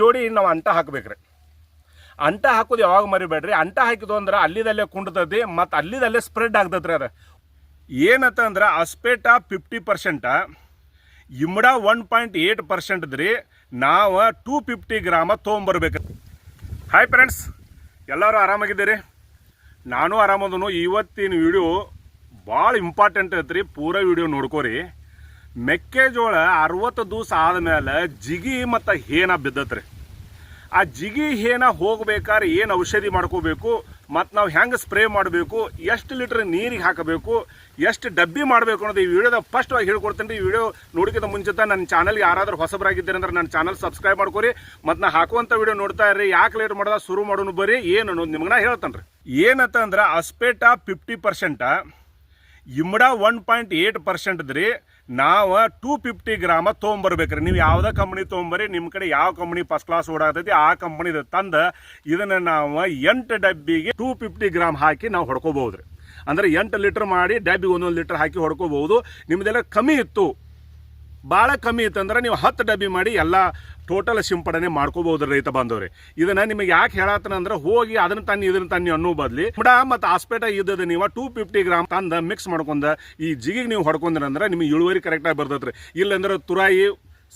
ಜೋಡಿ ನಾವು ಅಂಟ ಹಾಕ್ಬೇಕ್ರಿ. ಅಂಟ ಹಾಕೋದು ಯಾವಾಗ ಮರಿಬೇಡ್ರಿ ಅಂಟ ಹಾಕಿದ್ದು ಅಂದ್ರೆ ಅಲ್ಲಿದಲ್ಲೇ ಕುಂಡ್ತೈತಿ ಮತ್ತು ಅಲ್ಲಿದಲ್ಲೇ ಸ್ಪ್ರೆಡ್ ಆಗ್ತೈತ್ರಿ ಅದು. ಏನಂತ ಅಂದ್ರೆ ಅಸ್ಪೇಟ ಫಿಫ್ಟಿ ಪರ್ಸೆಂಟ ಇಮ್ಡ ಒನ್ ಪಾಯಿಂಟ್ ಏಯ್ಟ್ ಪರ್ಸೆಂಟ್ ರೀ ನಾವು ಟೂ ಫಿಫ್ಟಿ ಗ್ರಾಮ ತೊಗೊಂಬರ್ಬೇಕು ಹಾಯ್ ಫ್ರೆಂಡ್ಸ್ ಎಲ್ಲರೂ ಆರಾಮಾಗಿದ್ದೀರಿ? ನಾನು ಆರಾಮದನು. ಇವತ್ತಿನ ವಿಡಿಯೋ ಭಾಳ ಇಂಪಾರ್ಟೆಂಟ್ ಐತ್ರಿ. ಪೂರ ವಿಡಿಯೋ ನೋಡ್ಕೋರಿ. ಮೆಕ್ಕೆಜೋಳ ಅರವತ್ತು ದಿವಸ ಆದಮೇಲೆ ಜಿಗಿ ಮತ್ತು ಹೇನ ಬಿದ್ದತ್ರಿ. ಆ ಜಿಗಿ ಹೇನ ಹೋಗ್ಬೇಕಾದ್ರೆ ಏನು ಔಷಧಿ ಮಾಡ್ಕೋಬೇಕು, ಮತ್ತು ನಾವು ಹೆಂಗೆ ಸ್ಪ್ರೇ ಮಾಡಬೇಕು, ಎಷ್ಟು ಲೀಟ್ರ್ ನೀರಿಗೆ ಹಾಕಬೇಕು, ಎಷ್ಟು ಡಬ್ಬಿ ಮಾಡಬೇಕು ಅನ್ನೋದು ಈ ವಿಡಿಯೋದ ಫಸ್ಟ್ ಆಗಿ ಹೇಳ್ಕೊಡ್ತೀನಿ ಈ ವಿಡಿಯೋ ನೋಡಿಕಿಂತ ಮುಂಚಿತ ನನ್ನ ಚಾನಲ್ಗೆ ಯಾರಾದರೂ ಹೊಸಬರಾಗಿದ್ದೀರಿ ಅಂದ್ರೆ ನನ್ನ ಚಾನಲ್ ಸಬ್ಸ್ಕ್ರೈಬ್ ಮಾಡ್ಕೊರಿ. ಮತ್ತು ನಾ ಹಾಕುವಂಥ ವಿಡಿಯೋ ನೋಡ್ತಾ ಇರ್ರಿ. ಯಾಕೆ ಲೇಟ್ ಮಾಡ್ದ, ಶುರು ಮಾಡೋನು ಬರ್ರಿ. ಏನು ಅನ್ನೋದು ನಿಮ್ಗೆ ನಾ ಹೇಳ್ತಾನೆ ರೀ. ಏನಂತ ಅಂದ್ರೆ, ಅಸ್ಪೇಟ ಫಿಫ್ಟಿ ಪರ್ಸೆಂಟ ಇಮ್ಡಾ ಒನ್ ಪಾಯಿಂಟ್ ಏಟ್ ಪರ್ಸೆಂಟ್ ರೀ ನಾವು ಟೂ ಫಿಫ್ಟಿ ಗ್ರಾಮ ತೊಗೊಂಬರ್ಬೇಕ್ರಿ. ನೀವು ಯಾವುದೇ ಕಂಪ್ನಿ ತೊಗೊಂಬರಿ ನಿಮ್ಮ ಕಡೆ ಯಾವ ಕಂಪ್ನಿ ಫಸ್ಟ್ ಕ್ಲಾಸ್ ಓಡಾಗ್ತೈತಿ ಆ ಕಂಪ್ನಿದು ತಂದು ಇದನ್ನು ನಾವು ಎಂಟು ಡಬ್ಬಿಗೆ ಟೂ ಫಿಫ್ಟಿ ಗ್ರಾಮ್ ಹಾಕಿ ನಾವು ಹೊಡ್ಕೋಬಹುದು ರೀ ಅಂದರೆ ಎಂಟು ಲೀಟ್ರ್ ಮಾಡಿ ಡಬ್ಬಿಗೆ ಒಂದೊಂದು ಲೀಟ್ರ್ ಹಾಕಿ ಹೊಡ್ಕೋಬಹುದು ನಿಮ್ಮದೆಲ್ಲ ಕಮ್ಮಿ ಇತ್ತು. ಭಾಳ ಕಮ್ಮಿ ಇತ್ತಂದ್ರೆ ನೀವು ಹತ್ತು ಡಬ್ಬಿ ಮಾಡಿ ಎಲ್ಲ ಟೋಟಲ್ ಸಿಂಪಡಣೆ ಮಾಡ್ಕೋಬಹುದು ರೈತ ಬಾಂಧವ್ರಿ. ಇದನ್ನ ನಿಮಗೆ ಯಾಕೆ ಹೇಳತ್ತನ ಅಂದ್ರೆ ಹೋಗಿ ಅದನ್ನ ತನ್ನಿ, ಇದನ್ನ ತನ್ನಿ ಅನ್ನೋ ಬದ್ಲಿ ಬುಡ ಮತ್ತು ಆಸ್ಪೇಟ ಇದ್ದದ ನೀವು ಟೂ ಫಿಫ್ಟಿ ಗ್ರಾಮ್ ತಂದ ಮಿಕ್ಸ್ ಮಾಡ್ಕೊಂಡ ಈ ಜಿಗಿಗೆ ನೀವು ಹೊಡ್ಕೊಂಡ್ರ ಅಂದ್ರೆ ನಿಮಗೆ ಇಳುವರಿ ಕರೆಕ್ಟಾಗಿ ಬರ್ತೈತ್ರಿ. ಇಲ್ಲಂದ್ರೆ ತುರಾಯಿ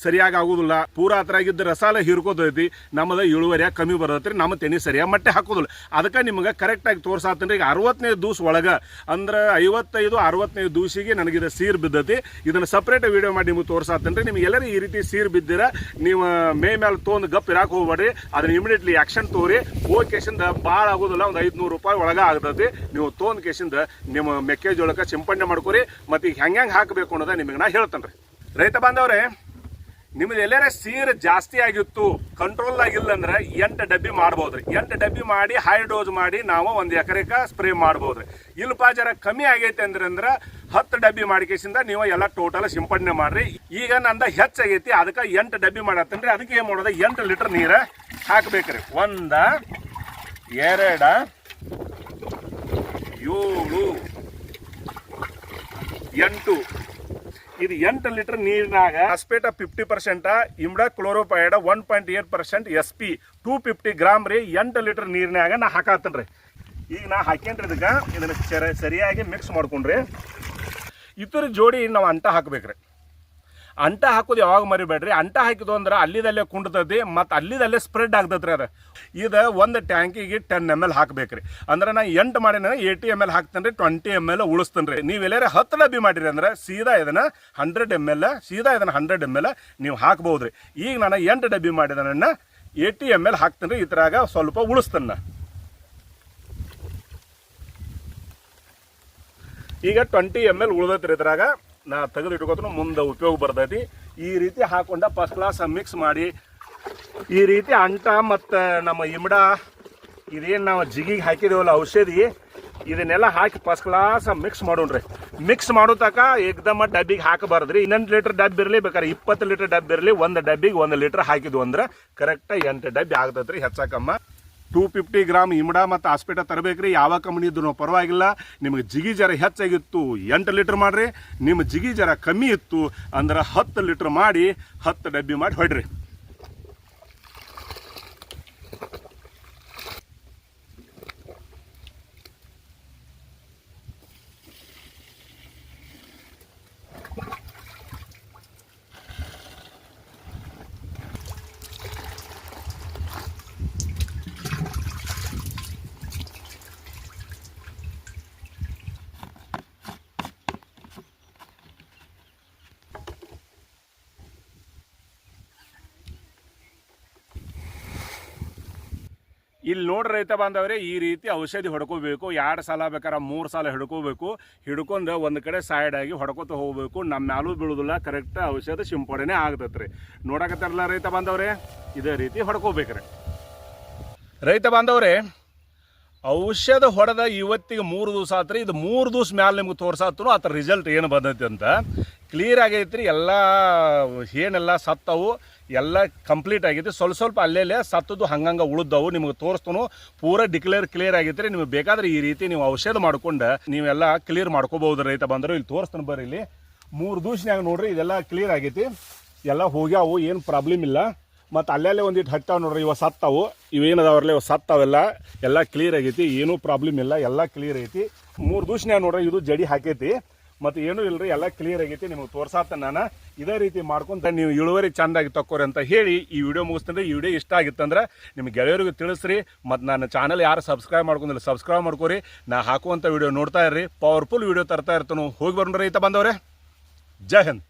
ಸರಿಯಾಗಿ ಆಗೋದಿಲ್ಲ ಪೂರ ಹತ್ರಾಗಿದ್ದ ರಸಾಲ ಹೀರ್ಕೋತೈತಿ. ನಮ್ಮದ ಇಳುವರಿಯಾಗಿ ಕಮ್ಮಿ ಬರತ್ರಿ ನಮ್ಮ ತೆನಿ ಸರಿಯಾಗಿ ಮಟ್ಟೆ ಹಾಕೋದಿಲ್ಲ. ಅದಕ್ಕೆ ನಿಮಗೆ ಕರೆಕ್ಟಾಗಿ ತೋರ್ಸಾತನ್ರಿ. ಈಗ ಅರವತ್ತನೇ ದೂಸ್ ಒಳಗೆ, ಅಂದ್ರೆ ಐವತ್ತೈದು ಅರವತ್ತನೇ ದೂಸಿಗೆ ನನಗಿದ ಸೀರ್ ಬಿದ್ದತಿ. ಇದನ್ನು ಸಪ್ರೇಟ್ ವಿಡಿಯೋ ಮಾಡಿ ನಿಮಗೆ ತೋರ್ಸಾತನ್ರಿ. ನಿಮ್ಗೆ ಎಲ್ಲರೂ ಈ ರೀತಿ ಸೀರ್ ಬಿದ್ದಿರ, ನೀವು ಮೇ ಮೇಲೆ ತೊಗೊಂಡು ಗಪ್ ಇರಾಕ್ ಹೋಗ್ಬೇಡ್ರಿ. ಅದನ್ನ ಇಮಿಡಿಯೇಟ್ಲಿ ಆಕ್ಷನ್ ತೋರಿ. ಹೋಗಿ ಕೇಸಿಂದ ಭಾಳ ಆಗೋದಿಲ್ಲ. ಒಂದು ಐದುನೂರು ರೂಪಾಯಿ ಒಳಗೆ ಆಗ್ತೈತಿ. ನೀವು ತೊಗೊಂಡ್ ಕೇಸಿಂದ ನಿಮ್ಮ ಮೆಕ್ಕೆಜೋಳಕ್ಕೆ ಸಿಂಪಡಣೆ ಮಾಡ್ಕೊರಿ. ಮತ್ತು ಈಗ ಹೆಂಗೆ ಹೆಂಗೆ ಹಾಕಬೇಕು ಅನ್ನೋದ ನಿಮಗೆ ನಾ ಹೇಳ್ತೇನೆ ರೀ ರೈತ ಬಾಂಧವ್ರೆ ನಿಮ್ದು ಎಲ್ಲಾರ ಸೀರ್ ಜಾಸ್ತಿ ಆಗಿತ್ತು ಕಂಟ್ರೋಲ್ ಆಗಿಲ್ಲ ಅಂದ್ರೆ ಎಂಟು ಡಬ್ಬಿ ಮಾಡ್ಬೋದ್ರಿ. ಎಂಟು ಡಬ್ಬಿ ಮಾಡಿ ಹೈ ಡೋಸ್ ಮಾಡಿ ನಾವು ಒಂದು ಎಕರೆಕ ಸ್ಪ್ರೇ ಮಾಡ್ಬೋದ್ರಿ. ಇಲ್ಲಪ್ಪ ಜರ ಕಮ್ಮಿ ಆಗೈತೆ ಅಂದ್ರೆ ಅಂದ್ರೆ ಹತ್ತು ಡಬ್ಬಿ ಮಾಡಿಕೆಸಿಂದ ನೀವು ಎಲ್ಲ ಟೋಟಲ್ ಸಿಂಪಡಣೆ ಮಾಡ್ರಿ. ಈಗ ನಂದ ಹೆಚ್ಚಾಗೈತಿ, ಅದಕ್ಕೆ ಎಂಟು ಡಬ್ಬಿ ಮಾಡತ್ತನ್ರಿ ಅದಕ್ಕೆ ಏನು ಮಾಡೋದು? ಎಂಟು ಲೀಟರ್ ನೀರು ಹಾಕ್ಬೇಕ್ರಿ. ಒಂದ, ಎರಡ, ಏಳು, ಎಂಟು. ಇದು ಎಂಟು ಲೀಟರ್ ನೀರಿನಾಗ ಅಸ್ಪೇಟ ಫಿಫ್ಟಿ ಪರ್ಸೆಂಟ್ ಇಮ್ಡ ಕ್ಲೋರೋಪೈಡ್ one point eight percent S P two fifty gram ರೀ ಎಂಟು ಲೀಟರ್ ನೀರಿನಾಗ ನಾ ಹಾಕಾತನ್ರಿ. ಈಗ ನಾ ಹಾಕೇನ್ರಿ ಇದಕ್ಕೆ? ಇದನ್ನು ಸರಿ ಸರಿಯಾಗಿ ಮಿಕ್ಸ್ ಮಾಡ್ಕೊಂಡ್ರಿ. ಇತರ ಜೋಡಿ ನಾವು ಅಂಟ ಹಾಕ್ಬೇಕ್ರಿ. ಅಂಟ ಹಾಕೋದು ಯಾವಾಗ ಮರಿಬೇಡ್ರಿ? ಅಂಟ ಹಾಕಿದ್ವು ಅಂದ್ರೆ ಅಲ್ಲಿದಲ್ಲೇ ಕುಂಡ್ತತಿ, ಮತ್ತು ಅಲ್ಲಿದಲ್ಲೇ ಸ್ಪ್ರೆಡ್ ಆಗ್ತದ್ರಿ ಅದು. ಇದು ಒಂದು ಟ್ಯಾಂಕಿಗೆ ಟೆನ್ ಎಂ ಎಲ್ ಹಾಕ್ಬೇಕ್ರಿ. ಅಂದ್ರೆ ನಾ ಎಂಟು ಮಾಡಿನ ಏಯ್ಟಿ ಎಂ ಎಲ್ ಹಾಕ್ತೇನೆ ರೀ ಟ್ವೆಂಟಿ ಎಂ ಎಲ್ ಉಳಿಸ್ತೇನೆ ರೀ ನೀವು ಎಲ್ಲಾರ ಹತ್ತು ಡಬ್ಬಿ ಮಾಡಿರಿ ಅಂದ್ರೆ ಸೀದಾ ಇದನ್ನ ಹಂಡ್ರೆಡ್ ಎಂ ಎಲ್ ಸೀದಾ ಇದನ್ನ ಹಂಡ್ರೆಡ್ ಎಂ ಎಲ್ ನೀವು ಹಾಕ್ಬೋದು ರೀ ಈಗ ನಾನು ಎಂಟು ಡಬ್ಬಿ ಮಾಡಿದನನ್ನ ಏಯ್ಟಿ ಎಂ ಎಲ್ ಹಾಕ್ತೇನೆ ರೀ ಇದ್ರಾಗ ಸ್ವಲ್ಪ ಉಳಿಸ್ತೇನೆ ಈಗ ಟ್ವೆಂಟಿ ಎಂ ಎಲ್ ಉಳ್ದತ್ರಿ ಇದ್ರಾಗ. ನಾ ತೆಗೆದು ಇಟ್ಕೋತನು ಮುಂದೆ ಉಪಯೋಗ ಬರ್ತೈತಿ. ಈ ರೀತಿ ಹಾಕೊಂಡ ಫಸ್ಟ್ ಕ್ಲಾಸ್ ಮಿಕ್ಸ್ ಮಾಡಿ. ಈ ರೀತಿ ಅಂಟ ಮತ್ತು ನಮ್ಮ ಇಮಡ ಇದೇನು ನಾವು ಜಿಗಿಗೆ ಹಾಕಿದೇವಲ್ಲ ಔಷಧಿ, ಇದನ್ನೆಲ್ಲ ಹಾಕಿ ಫಸ್ಟ್ ಕ್ಲಾಸ್ ಮಿಕ್ಸ್ ಮಾಡೋಣ್ರಿ. ಮಿಕ್ಸ್ ಮಾಡೋ ತಕ ಏಕ್ದಮ ಡಬ್ಬಿಗೆ ಹಾಕಬಾರ್ದ್ರಿ. ಇನ್ನೊಂದು ಲೀಟರ್ ಡಬ್ಬಿ ಇರಲಿ, ಬೇಕಾದ್ರೆ ಇಪ್ಪತ್ತು ಲೀಟರ್ ಡಬ್ಬಿ ಇರಲಿ, ಒಂದು ಡಬ್ಬಿಗೆ ಒಂದು ಲೀಟರ್ ಹಾಕಿದ್ವು ಅಂದ್ರೆ ಕರೆಕ್ಟಾಗಿ ಎಂಟು ಡಬ್ಬಿ ಆಗ್ತೈತ್ರಿ ಹೆಚ್ಚಕಮ್ಮ. ಟೂ ಫಿಫ್ಟಿ ಗ್ರಾಮ್ ಇಮ್ಡ ಮತ್ತು ಹಾಸ್ಪಿಟಲ್ ತರಬೇಕ್ರಿ. ಯಾವ ಕಂಪ್ನಿ ಇದ್ರು ಪರವಾಗಿಲ್ಲ. ನಿಮಗೆ ಜಿಗಿ ಜರ ಹೆಚ್ಚಾಗಿತ್ತು, ಎಂಟು ಲೀಟ್ರ್ ಮಾಡ್ರಿ. ನಿಮ್ಮ ಜಿಗಿ ಜರ ಕಮ್ಮಿ ಇತ್ತು, ಅಂದ್ರೆ ಹತ್ತು ಲೀಟ್ರ್ ಮಾಡಿ ಹತ್ತು ಡಬ್ಬಿ ಮಾಡಿ ಹೊಡ್ರಿ ಇಲ್ಲಿ ನೋಡ್ರಿ ರೈತ ಬಾಂಧವ್ರೆ, ಈ ರೀತಿ ಔಷಧಿ ಹೊಡ್ಕೋಬೇಕು, ಎರಡು ಸಲ ಬೇಕಾರೆ ಮೂರು ಸಲ ಹಿಡ್ಕೋಬೇಕು, ಹಿಡ್ಕೊಂಡು ಒಂದು ಕಡೆ ಸೈಡ್ ಆಗಿ ಹೊಡ್ಕೋತ ಹೋಗ್ಬೇಕು. ನಮ್ಮ ಮ್ಯಾಲೂ ಬೀಳುದಿಲ್ಲ ಕರೆಕ್ಟ್ ಔಷಧ ಸಿಂಪಡಣೆ ಆಗ್ತೈತ್ರಿ. ನೋಡಕತ್ತಾರಲ್ಲ ರೈತ ಬಾಂಧವ್ರೆ, ಇದೇ ರೀತಿ ಹೊಡ್ಕೋಬೇಕ್ರಿ. ರೈತ ಬಾಂಧವ್ರೆ, ಔಷಧ ಹೊಡೆದ ಇವತ್ತಿಗೆ ಮೂರು ದಿವಸ ಆತ್ರಿ, ಇದು ಮೂರು ದಿವಸ ಮ್ಯಾಲೆ ನಿಮ್ಗೆ ತೋರ್ಸಾತ್ರು, ಆತ ರಿಸಲ್ಟ್ ಏನು ಬಂದೈತಿ ಅಂತ. ಕ್ಲಿಯರ್ ಆಗೈತೆ ರೀ ಎಲ್ಲ ಏನೆಲ್ಲ ಸತ್ತವು, ಎಲ್ಲ ಕಂಪ್ಲೀಟ್ ಆಗೈತಿ ಸ್ವಲ್ಪ ಸ್ವಲ್ಪ ಅಲ್ಲೆಲ್ಲೇ ಸತ್ತದ್ದು ಹಂಗಂಗೆ ಉಳಿದವು. ನಿಮಗೆ ತೋರಿಸ್ತನು, ಪೂರ ಡಿಕ್ಲೇರ್ ಕ್ಲಿಯರ್ ಆಗೈತೆ ರೀ ನಿಮ್ಗೆ ಬೇಕಾದ್ರೆ ಈ ರೀತಿ ನೀವು ಔಷಧ ಮಾಡ್ಕೊಂಡು ನೀವೆಲ್ಲ ಕ್ಲಿಯರ್ ಮಾಡ್ಕೋಬಹುದು ರೈತ ಬಂದರು. ಇಲ್ಲಿ ತೋರಿಸ್ತಾನೆ ಬರ್ರಿ ಇಲ್ಲಿ. ಮೂರು ದಿವ್ಸನ್ಯಾಗ ನೋಡ್ರಿ, ಇದೆಲ್ಲ ಕ್ಲಿಯರ್ ಆಗೈತಿ. ಎಲ್ಲ ಹೋಗ್ಯಾವು, ಏನು ಪ್ರಾಬ್ಲಮ್ ಇಲ್ಲ. ಮತ್ತು ಅಲ್ಲಲ್ಲೇ ಒಂದಿಟ್ಟು ಹಾಕ್ತಾವೆ ನೋಡ್ರಿ, ಇವ ಸತ್ತಾವು. ಇವೇನದಾವ್ರಲ್ಲ ಇವ ಸತ್ತಾವೆಲ್ಲ. ಎಲ್ಲ ಕ್ಲಿಯರ್ ಆಗೈತಿ, ಏನೂ ಪ್ರಾಬ್ಲಮ್ ಇಲ್ಲ. ಎಲ್ಲ ಕ್ಲಿಯರ್ ಐತಿ. ಮೂರು ದಿವ್ಸನ್ಯಾಗ ನೋಡ್ರಿ, ಇದು ಜಡಿ ಹಾಕೈತಿ. ಮತ್ತು ಏನೂ ಇಲ್ರಿ, ಎಲ್ಲ ಕ್ಲಿಯರ್ ಆಗೈತಿ, ನಿಮಗೆ ತೋರ್ಸಾತ ನಾನು ಇದೇ ರೀತಿ ಮಾಡ್ಕೊಂತ ನೀವು ಇಳುವರಿ ಚಂದಾಗಿ ತಕ್ಕೋರಿ ಅಂತ ಹೇಳಿ ಈ ವಿಡಿಯೋ ಮುಗಿಸ್ತಂದ್ರೆ ಈ ವಿಡಿಯೋ ಇಷ್ಟ ಆಗಿತ್ತಂದ್ರೆ ನಿಮ್ಮ ಗೆಳೆಯರಿಗೂ ತಿಳಿಸ್ರಿ. ಮತ್ತು ನನ್ನ ಚಾನಲ್ ಯಾರು ಸಬ್ಸ್ಕ್ರೈಬ್ ಮಾಡ್ಕೊಂಡಿಲ್ಲ ಸಬ್ಸ್ಕ್ರೈಬ್ ಮಾಡ್ಕೋರಿ. ನಾ ಹಾಕುವಂಥ ವಿಡಿಯೋ ನೋಡ್ತಾ ಇರ್ರಿ. ಪವರ್ಫುಲ್ ವಿಡಿಯೋ ತರ್ತಾ ಇರ್ತಾನು. ಹೋಗಿ ಬರೋಣ ರೈತ ಬಂದವ್ರೆ ಜೈ ಹಿಂದ್.